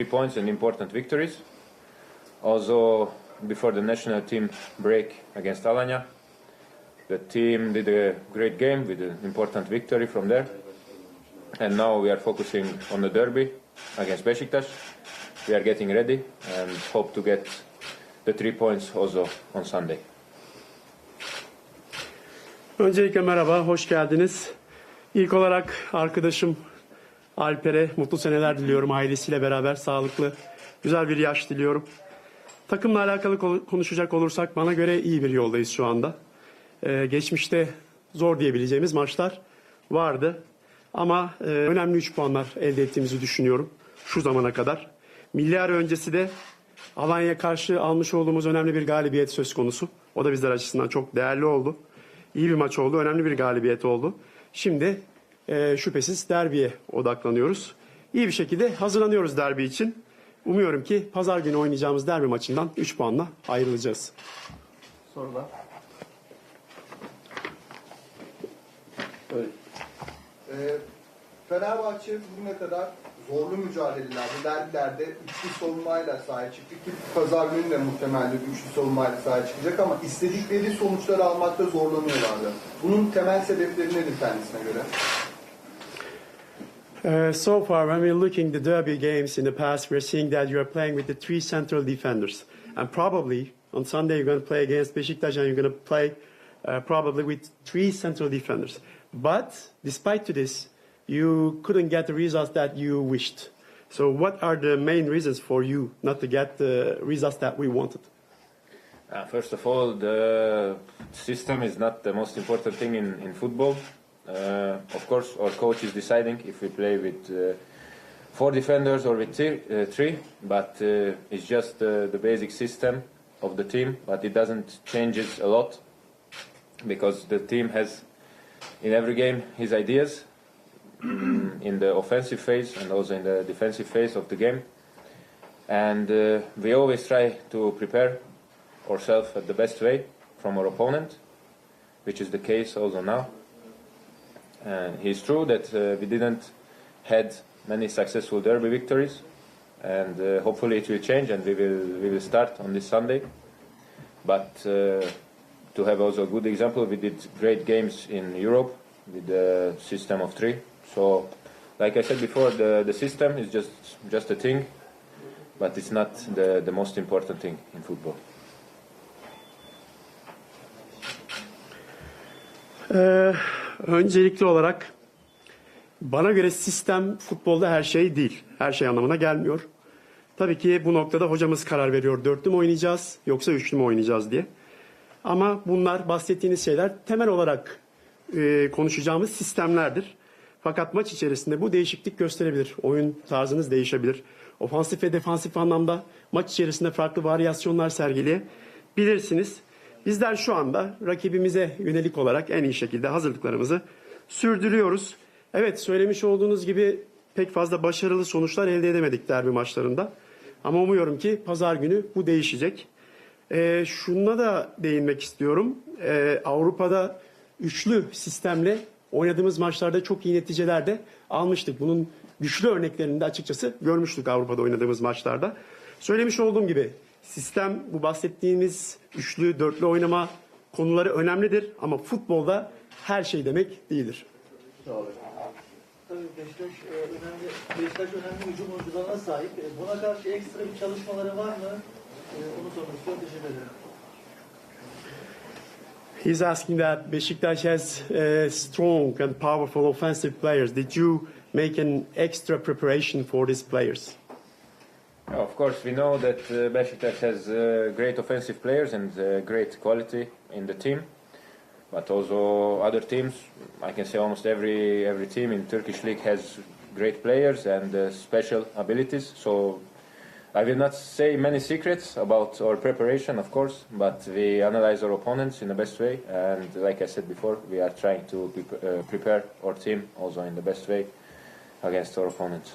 three points and important victories. Also, before the national team break against Alanya, the team did a great game with an important victory from there. And now we are focusing on the derby against Besiktas. We are getting ready and hope to get the three points also on Sunday. Öncelikle merhaba, hoş geldiniz. İlk olarak arkadaşım Alper'e mutlu seneler diliyorum. Ailesiyle beraber sağlıklı, güzel bir yaş diliyorum. Takımla alakalı konu- konuşacak olursak bana göre iyi bir yoldayız şu anda. Ee, geçmişte zor diyebileceğimiz maçlar vardı. Ama e, önemli 3 puanlar elde ettiğimizi düşünüyorum şu zamana kadar. Milli ara öncesi de Alanya karşı almış olduğumuz önemli bir galibiyet söz konusu. O da bizler açısından çok değerli oldu. İyi bir maç oldu, önemli bir galibiyet oldu. Şimdi e, şüphesiz derbiye odaklanıyoruz. İyi bir şekilde hazırlanıyoruz derbi için. Umuyorum ki pazar günü oynayacağımız derbi maçından 3 puanla ayrılacağız. Sorular. Evet. Ee, Fenerbahçe bugüne kadar zorlu mücadelelerde, derbilerde üçlü savunmayla sahaya çıktı ki pazar günü de muhtemelen üçlü savunmayla sahaya çıkacak ama istedikleri sonuçları almakta zorlanıyorlardı. Bunun temel sebepleri nedir kendisine göre? Uh, so far, when we're looking the derby games in the past, we're seeing that you are playing with the three central defenders, and probably on Sunday you're going to play against Besiktas, and you're going to play uh, probably with three central defenders. But despite to this, you couldn't get the results that you wished. So, what are the main reasons for you not to get the results that we wanted? Uh, first of all, the system is not the most important thing in, in football. Uh, of course, our coach is deciding if we play with uh, four defenders or with three, uh, three but it's just the basic system of the team, but it doesn't change it a lot because the team has in every game his ideas in the offensive phase and also in the defensive phase of the game. And uh, we always try to prepare ourselves at the best way from our opponent, which is the case also now. And it's true that uh, we didn't had many successful derby victories, and uh, hopefully it will change, and we will we will start on this Sunday. But uh, to have also a good example, we did great games in Europe with the system of three. So, like I said before, the the system is just just a thing, but it's not the the most important thing in football. Ee, öncelikli olarak bana göre sistem futbolda her şey değil. Her şey anlamına gelmiyor. Tabii ki bu noktada hocamız karar veriyor. Dörtlü mü oynayacağız yoksa üçlü mü oynayacağız diye. Ama bunlar bahsettiğiniz şeyler temel olarak e, konuşacağımız sistemlerdir. Fakat maç içerisinde bu değişiklik gösterebilir. Oyun tarzınız değişebilir. Ofansif ve defansif anlamda maç içerisinde farklı varyasyonlar sergileyebilirsiniz. Bizler şu anda rakibimize yönelik olarak en iyi şekilde hazırlıklarımızı sürdürüyoruz. Evet söylemiş olduğunuz gibi pek fazla başarılı sonuçlar elde edemedik derbi maçlarında. Ama umuyorum ki pazar günü bu değişecek. Ee, şuna da değinmek istiyorum. Ee, Avrupa'da üçlü sistemle oynadığımız maçlarda çok iyi neticeler de almıştık. Bunun güçlü örneklerini de açıkçası görmüştük Avrupa'da oynadığımız maçlarda. Söylemiş olduğum gibi sistem bu bahsettiğimiz üçlü, dörtlü oynama konuları önemlidir ama futbolda her şey demek değildir. Tabii Beşiktaş e, önemli, Beşiktaş önemli hücum oyuncularına sahip. E, Buna karşı ekstra bir çalışmaları var mı? E, Onu sormak istiyorum. Teşekkür ederim. He's asking that Besiktas has uh, strong and powerful offensive players. Did you make an extra preparation for these players? Of course, we know that uh, Besiktas has uh, great offensive players and uh, great quality in the team, but also other teams. I can say almost every every team in Turkish league has great players and uh, special abilities. So I will not say many secrets about our preparation, of course, but we analyze our opponents in the best way, and like I said before, we are trying to pre- uh, prepare our team also in the best way against our opponents.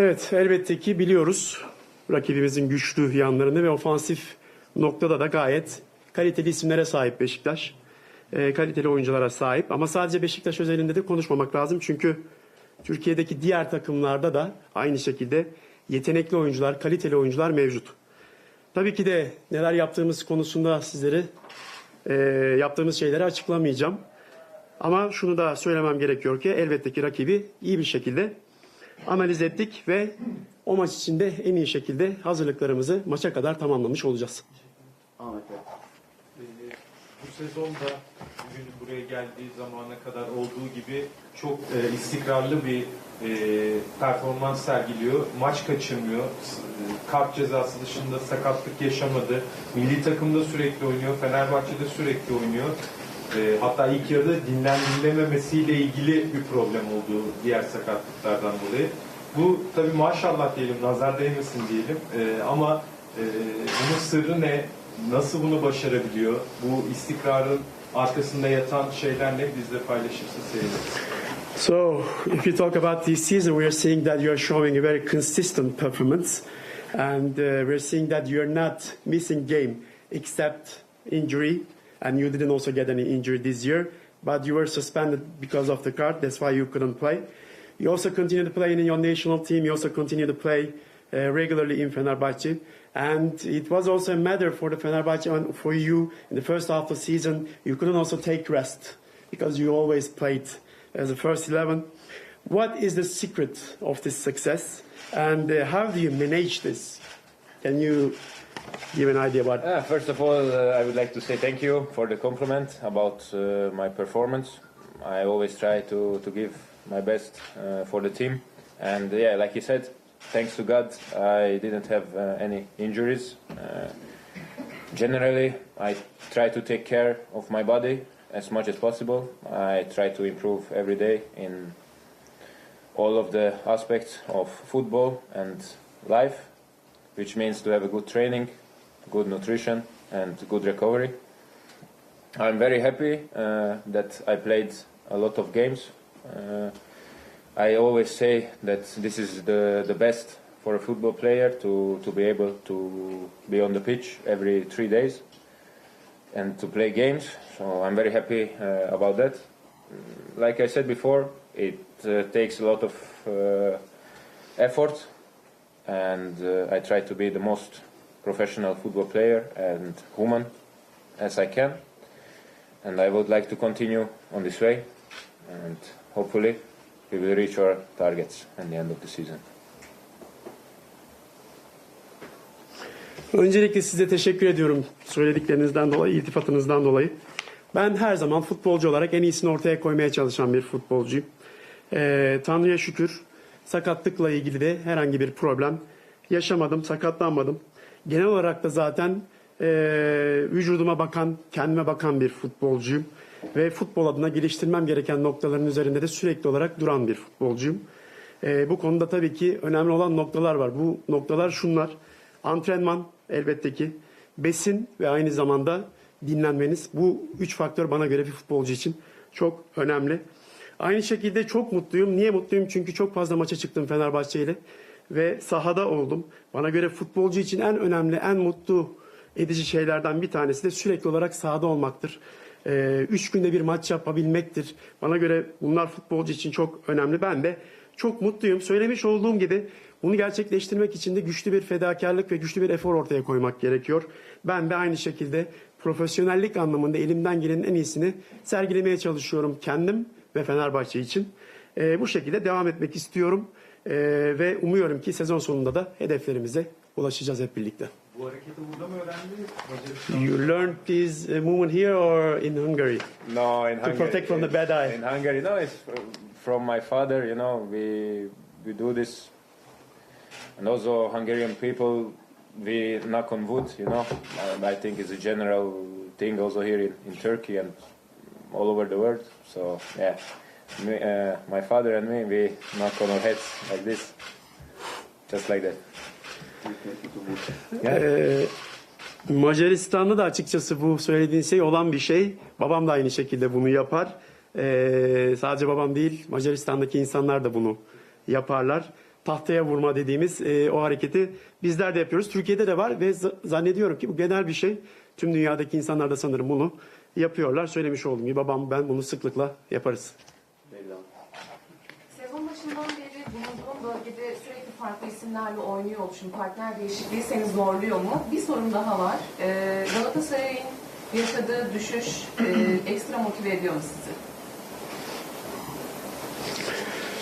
Evet, elbette ki biliyoruz rakibimizin güçlü yanlarını ve ofansif noktada da gayet kaliteli isimlere sahip Beşiktaş. Ee, kaliteli oyunculara sahip ama sadece Beşiktaş özelinde de konuşmamak lazım çünkü Türkiye'deki diğer takımlarda da aynı şekilde yetenekli oyuncular, kaliteli oyuncular mevcut. Tabii ki de neler yaptığımız konusunda sizlere e, yaptığımız şeyleri açıklamayacağım. Ama şunu da söylemem gerekiyor ki elbette ki rakibi iyi bir şekilde analiz ettik ve o maç içinde en iyi şekilde hazırlıklarımızı maça kadar tamamlamış olacağız. Ahmet Bey. Ee, bu sezonda bugün buraya geldiği zamana kadar olduğu gibi çok e, istikrarlı bir e, performans sergiliyor. Maç kaçırmıyor. S- e, Kart cezası dışında sakatlık yaşamadı. Milli takımda sürekli oynuyor. Fenerbahçe'de sürekli oynuyor. E, hatta ilk yarıda dinlendirilememesiyle ilgili bir problem oldu diğer sakatlıklardan dolayı. Bu tabii maşallah diyelim, nazar değmesin diyelim. E, ama e, bunun sırrı ne? Nasıl bunu başarabiliyor? Bu istikrarın arkasında yatan şeyler ne? Bizle paylaşırsa seviniriz. So, if you talk about this season, we are seeing that you are showing a very consistent performance, and uh, we're seeing that you are not missing game except injury, and you didn't also get any injury this year, but you were suspended because of the card. That's why you couldn't play. You also continue to play in your national team. You also continue to play uh, regularly in Fenerbahce. And it was also a matter for the Fenerbahce and for you in the first half of the season. You couldn't also take rest because you always played as a first 11. What is the secret of this success and uh, how do you manage this? Can you give an idea about Uh, first of all, uh, I would like to say thank you for the compliment about uh, my performance. I always try to, to give my best uh, for the team. And yeah, like you said, thanks to God, I didn't have uh, any injuries. Uh, generally, I try to take care of my body as much as possible. I try to improve every day in all of the aspects of football and life, which means to have a good training, good nutrition, and good recovery. I'm very happy uh, that I played a lot of games. Uh, I always say that this is the, the best for a football player to, to be able to be on the pitch every three days and to play games. So I'm very happy uh, about that. Like I said before, it uh, takes a lot of uh, effort, and uh, I try to be the most professional football player and human as I can. And I would like to continue on this way, and hopefully we will reach our targets at the end of the season. Öncelikle size teşekkür ediyorum söylediklerinizden dolayı, iltifatınızdan dolayı. Ben her zaman futbolcu olarak en iyisini ortaya koymaya çalışan bir futbolcuyum. Ee, Tanrı'ya şükür sakatlıkla ilgili de herhangi bir problem yaşamadım, sakatlanmadım. Genel olarak da zaten e, vücuduma bakan, kendime bakan bir futbolcuyum. Ve futbol adına geliştirmem gereken noktaların üzerinde de sürekli olarak duran bir futbolcuyum. Ee, bu konuda tabii ki önemli olan noktalar var. Bu noktalar şunlar. Antrenman elbette ki, besin ve aynı zamanda dinlenmeniz. Bu üç faktör bana göre bir futbolcu için çok önemli. Aynı şekilde çok mutluyum. Niye mutluyum? Çünkü çok fazla maça çıktım Fenerbahçe ile ve sahada oldum. Bana göre futbolcu için en önemli, en mutlu edici şeylerden bir tanesi de sürekli olarak sahada olmaktır. Ee, üç günde bir maç yapabilmektir. Bana göre bunlar futbolcu için çok önemli. Ben de çok mutluyum. Söylemiş olduğum gibi bunu gerçekleştirmek için de güçlü bir fedakarlık ve güçlü bir efor ortaya koymak gerekiyor. Ben de aynı şekilde profesyonellik anlamında elimden gelenin en iyisini sergilemeye çalışıyorum kendim ve Fenerbahçe için. Ee, bu şekilde devam etmek istiyorum Ee, ve umuyorum ki sezon sonunda da hedeflerimize ulaşacağız hep birlikte. Bu hareketi burada mı öğrendi? Macaristan. You learned this movement here or in Hungary? No, in To protect from the bad eye. In Hungary, no, it's from my father. You know, we we do this, and also Hungarian people we knock on wood. You know, and I think it's a general thing also here in, in Turkey and all over the world. So yeah, me, uh, my father and me we knock on our heads like this, just like that. Ee, Macaristan'da da açıkçası bu söylediğin şey olan bir şey. Babam da aynı şekilde bunu yapar. Ee, sadece babam değil, Macaristan'daki insanlar da bunu yaparlar. Tahtaya vurma dediğimiz e, o hareketi bizler de yapıyoruz. Türkiye'de de var ve zannediyorum ki bu genel bir şey. Tüm dünyadaki insanlar da sanırım bunu yapıyorlar. Söylemiş olduğum gibi babam ben bunu sıklıkla yaparız. Sezon başında bölgede sürekli farklı isimlerle oynuyor oluşum, partner değişikliği seni zorluyor mu? Bir sorun daha var. Ee, Galatasaray'ın yaşadığı düşüş e, ekstra motive ediyor mu sizi?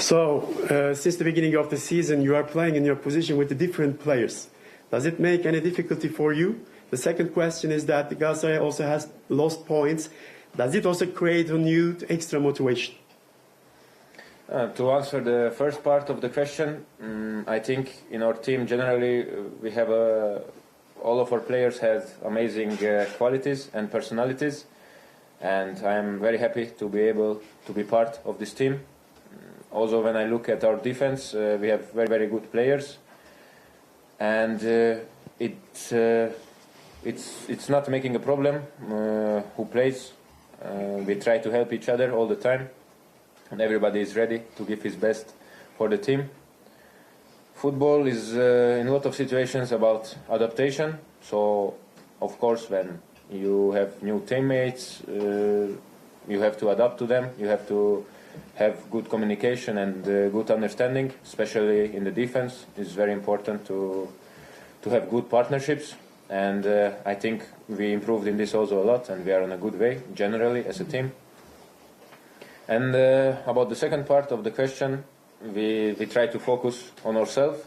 So, uh, since the beginning of the season, you are playing in your position with the different players. Does it make any difficulty for you? The second question is that the Galatasaray also has lost points. Does it also create a new extra motivation? Uh, to answer the first part of the question, mm, I think in our team generally uh, we have a, all of our players have amazing uh, qualities and personalities, and I am very happy to be able to be part of this team. Mm, Also, when I look at our defense, uh, we have very very good players, and uh, it uh, it's it's not making a problem uh, who plays. Uh, we try to help each other all the time and everybody is ready to give his best for the team. Football is uh, in a lot of situations about adaptation. So, of course, when you have new teammates, uh, you have to adapt to them. You have to have good communication and uh, good understanding, especially in the defense. It's very important to to have good partnerships. And uh, I think we improved in this also a lot, and we are on a good way generally as a team. And uh, about the second part of the question, we, we try to focus on ourselves.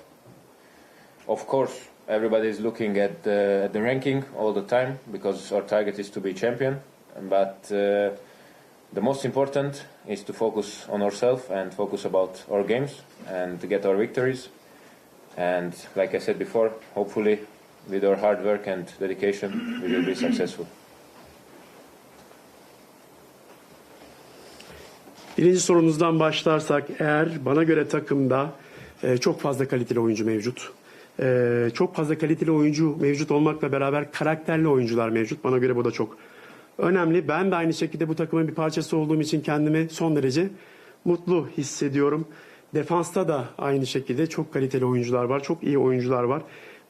Of course, everybody is looking at the, at the ranking all the time because our target is to be champion. But uh, the most important is to focus on ourselves and focus about our games and to get our victories. And like I said before, hopefully, with our hard work and dedication, we will be successful. Birinci sorunuzdan başlarsak eğer bana göre takımda e, çok fazla kaliteli oyuncu mevcut. E, çok fazla kaliteli oyuncu mevcut olmakla beraber karakterli oyuncular mevcut. Bana göre bu da çok önemli. Ben de aynı şekilde bu takımın bir parçası olduğum için kendimi son derece mutlu hissediyorum. Defansta da aynı şekilde çok kaliteli oyuncular var. Çok iyi oyuncular var.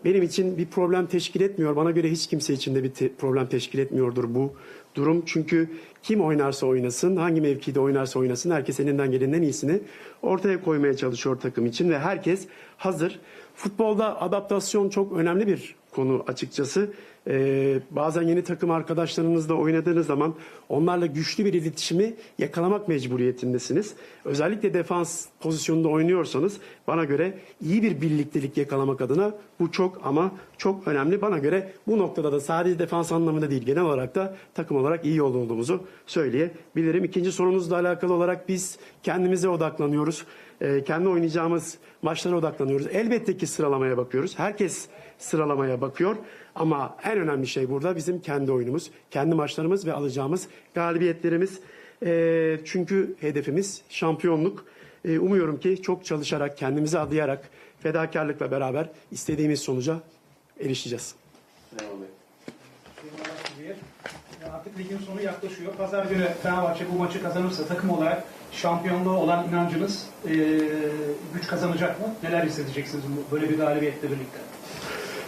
Benim için bir problem teşkil etmiyor. Bana göre hiç kimse için de bir te- problem teşkil etmiyordur bu durum. Çünkü kim oynarsa oynasın, hangi mevkide oynarsa oynasın herkes elinden gelenin en iyisini ortaya koymaya çalışıyor takım için ve herkes hazır. Futbolda adaptasyon çok önemli bir konu açıkçası. Ee, bazen yeni takım arkadaşlarınızla oynadığınız zaman onlarla güçlü bir iletişimi yakalamak mecburiyetindesiniz. Özellikle defans pozisyonunda oynuyorsanız bana göre iyi bir birliktelik yakalamak adına bu çok ama çok önemli. Bana göre bu noktada da sadece defans anlamında değil genel olarak da takım olarak iyi yolda olduğumuzu söyleyebilirim. İkinci sorunuzla alakalı olarak biz kendimize odaklanıyoruz. Ee, kendi oynayacağımız maçlara odaklanıyoruz. Elbette ki sıralamaya bakıyoruz. Herkes sıralamaya bakıyor. Ama en önemli şey burada bizim kendi oyunumuz, kendi maçlarımız ve alacağımız galibiyetlerimiz. Ee, çünkü hedefimiz şampiyonluk. Ee, umuyorum ki çok çalışarak, kendimizi adayarak, fedakarlıkla beraber istediğimiz sonuca erişeceğiz. diye. Artık ligin sonu yaklaşıyor. Pazar günü Fenerbahçe bu maçı kazanırsa takım olarak şampiyonluğa olan inancınız eee, güç kazanacak mı? Neler hissedeceksiniz bu- böyle bir galibiyetle birlikte?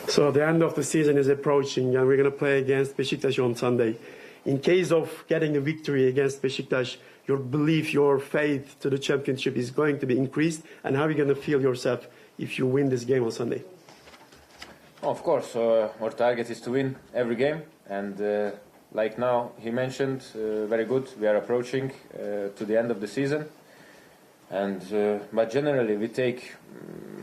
So the end of the season is approaching, and we're going to play against Besiktas on Sunday. In case of getting a victory against Besiktas, your belief, your faith to the championship is going to be increased. And how are you going to feel yourself if you win this game on Sunday? Of course, uh, our target is to win every game, and uh, like now he mentioned, uh, very good. We are approaching uh, to the end of the season, and uh, but generally we take mm,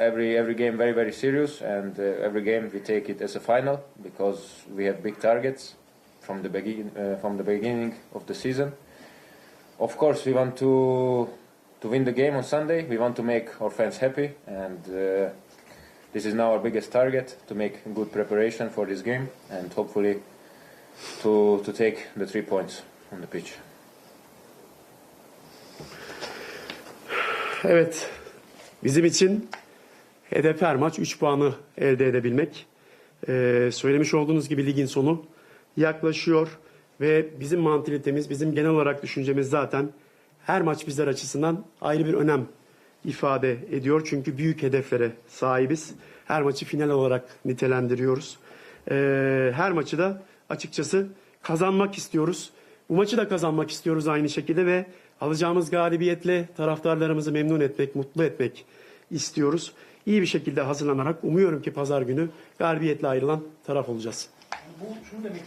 every every game very very serious, and uh, every game we take it as a final because we have big targets from the begin uh, from the beginning of the season. Of course, we want to to win the game on Sunday. We want to make our fans happy, and. Uh, this is now our biggest target to make good preparation for this game and hopefully to to take the three points on the pitch. Evet, bizim için hedef her maç 3 puanı elde edebilmek. Ee, söylemiş olduğunuz gibi ligin sonu yaklaşıyor ve bizim mantalitemiz, bizim genel olarak düşüncemiz zaten her maç bizler açısından ayrı bir önem ifade ediyor. Çünkü büyük hedeflere sahibiz. Her maçı final olarak nitelendiriyoruz. Ee, her maçı da açıkçası kazanmak istiyoruz. Bu maçı da kazanmak istiyoruz aynı şekilde ve alacağımız galibiyetle taraftarlarımızı memnun etmek, mutlu etmek istiyoruz. İyi bir şekilde hazırlanarak umuyorum ki pazar günü galibiyetle ayrılan taraf olacağız. Bu şunu demek.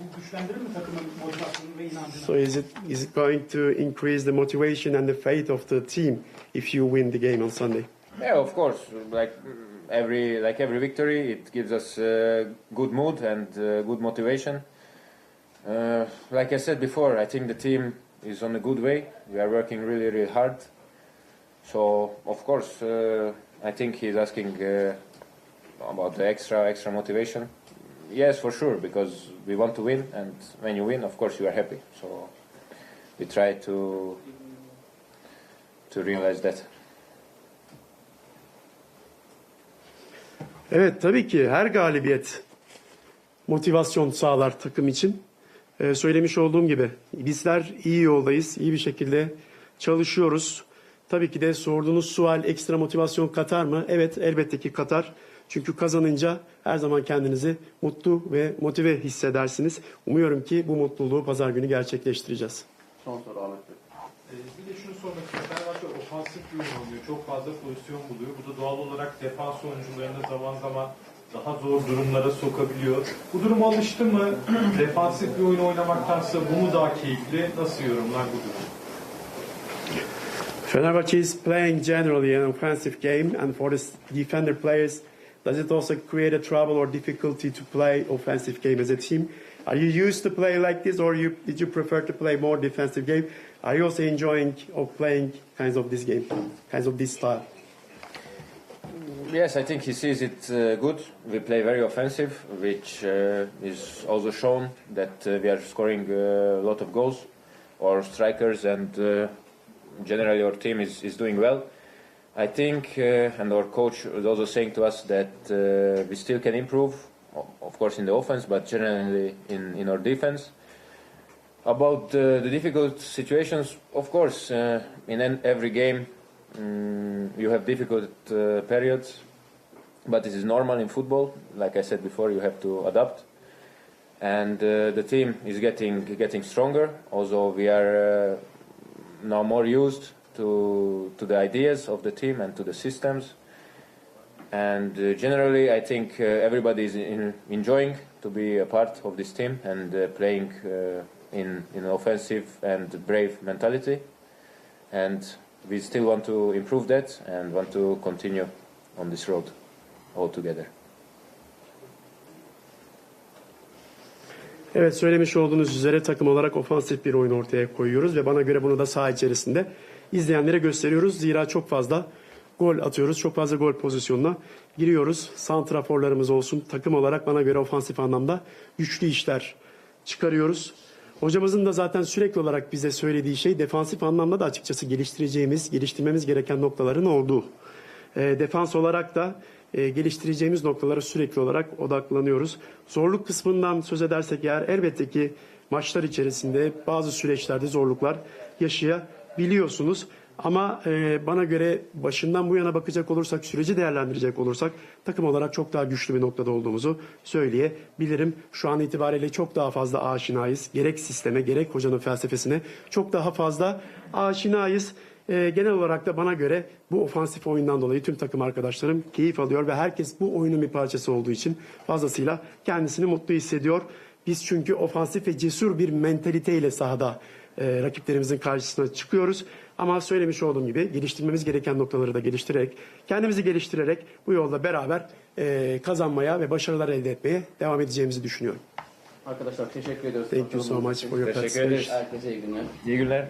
Bu güçlendirir mi takımın motivasyonunu ve inancını? So is it is it going to increase the motivation and the faith of the team if you win the game on Sunday? Yeah, of course. Like every like every victory, it gives us uh, good mood and uh, good motivation. Uh, like I said before, I think the team is on a good way. We are working really, really hard. So of course, uh, I think he's asking uh, about the extra, extra motivation. Yes, for sure, because we want to win, and when you win, of course, you are happy. So we try to to realize that. Evet tabii ki her galibiyet motivasyon sağlar takım için. Ee, söylemiş olduğum gibi bizler iyi yoldayız, iyi bir şekilde çalışıyoruz. Tabii ki de sorduğunuz sual ekstra motivasyon katar mı? Evet elbette ki katar. Çünkü kazanınca her zaman kendinizi mutlu ve motive hissedersiniz. Umuyorum ki bu mutluluğu pazar günü gerçekleştireceğiz. Son soru Ahmet Bey. Ee, Bir de şunu sormak istiyorum. Fenerbahçe ofansif bir oyun oynuyor. Çok fazla pozisyon buluyor. Bu da doğal olarak defans oyuncularını zaman zaman daha zor durumlara sokabiliyor. Bu duruma alıştı mı? Defansif bir oyun oynamaktansa bu mu daha keyifli? Nasıl yorumlar bu durumu? Fenerbahçe is playing generally an offensive game, and for the defender players, does it also create a trouble or difficulty to play offensive game as a team? Are you used to play like this, or you did you prefer to play more defensive game? Are you also enjoying of playing kinds of this game, kinds of this style? Yes, I think he sees it uh, good. We play very offensive, which uh, is also shown that uh, we are scoring uh, a lot of goals. Our strikers and uh, generally our team is, is doing well. I think, uh, and our coach was also saying to us that uh, we still can improve, of course, in the offense, but generally in, in our defense. About uh, the difficult situations, of course, uh, in every game mm, you have difficult uh, periods, but this is normal in football. Like I said before, you have to adapt, and uh, the team is getting getting stronger. Also, we are now more used to to the ideas of the team and to the systems. And uh, generally, I think uh, everybody is in, enjoying to be a part of this team and uh, playing in in offensive and brave mentality. And we still want to improve that and want to continue on this road all together. Evet söylemiş olduğunuz üzere takım olarak ofansif bir oyun ortaya koyuyoruz ve bana göre bunu da saha içerisinde izleyenlere gösteriyoruz. Zira çok fazla gol atıyoruz. Çok fazla gol pozisyonuna giriyoruz. Santraforlarımız olsun takım olarak bana göre ofansif anlamda güçlü işler çıkarıyoruz. Hocamızın da zaten sürekli olarak bize söylediği şey defansif anlamda da açıkçası geliştireceğimiz, geliştirmemiz gereken noktaların olduğu. E, defans olarak da e, geliştireceğimiz noktalara sürekli olarak odaklanıyoruz. Zorluk kısmından söz edersek eğer elbette ki maçlar içerisinde bazı süreçlerde zorluklar yaşayabiliyorsunuz. Ama e, bana göre başından bu yana bakacak olursak, süreci değerlendirecek olursak takım olarak çok daha güçlü bir noktada olduğumuzu söyleyebilirim. Şu an itibariyle çok daha fazla aşinayız. Gerek sisteme gerek hocanın felsefesine çok daha fazla aşinayız. Ee, genel olarak da bana göre bu ofansif oyundan dolayı tüm takım arkadaşlarım keyif alıyor ve herkes bu oyunun bir parçası olduğu için fazlasıyla kendisini mutlu hissediyor. Biz çünkü ofansif ve cesur bir mentaliteyle sahada e, rakiplerimizin karşısına çıkıyoruz. Ama söylemiş olduğum gibi geliştirmemiz gereken noktaları da geliştirerek, kendimizi geliştirerek bu yolda beraber e, kazanmaya ve başarılar elde etmeye devam edeceğimizi düşünüyorum. Arkadaşlar teşekkür ediyoruz. Thank you so much for your Teşekkür ederiz. Herkese iyi günler. İyi günler.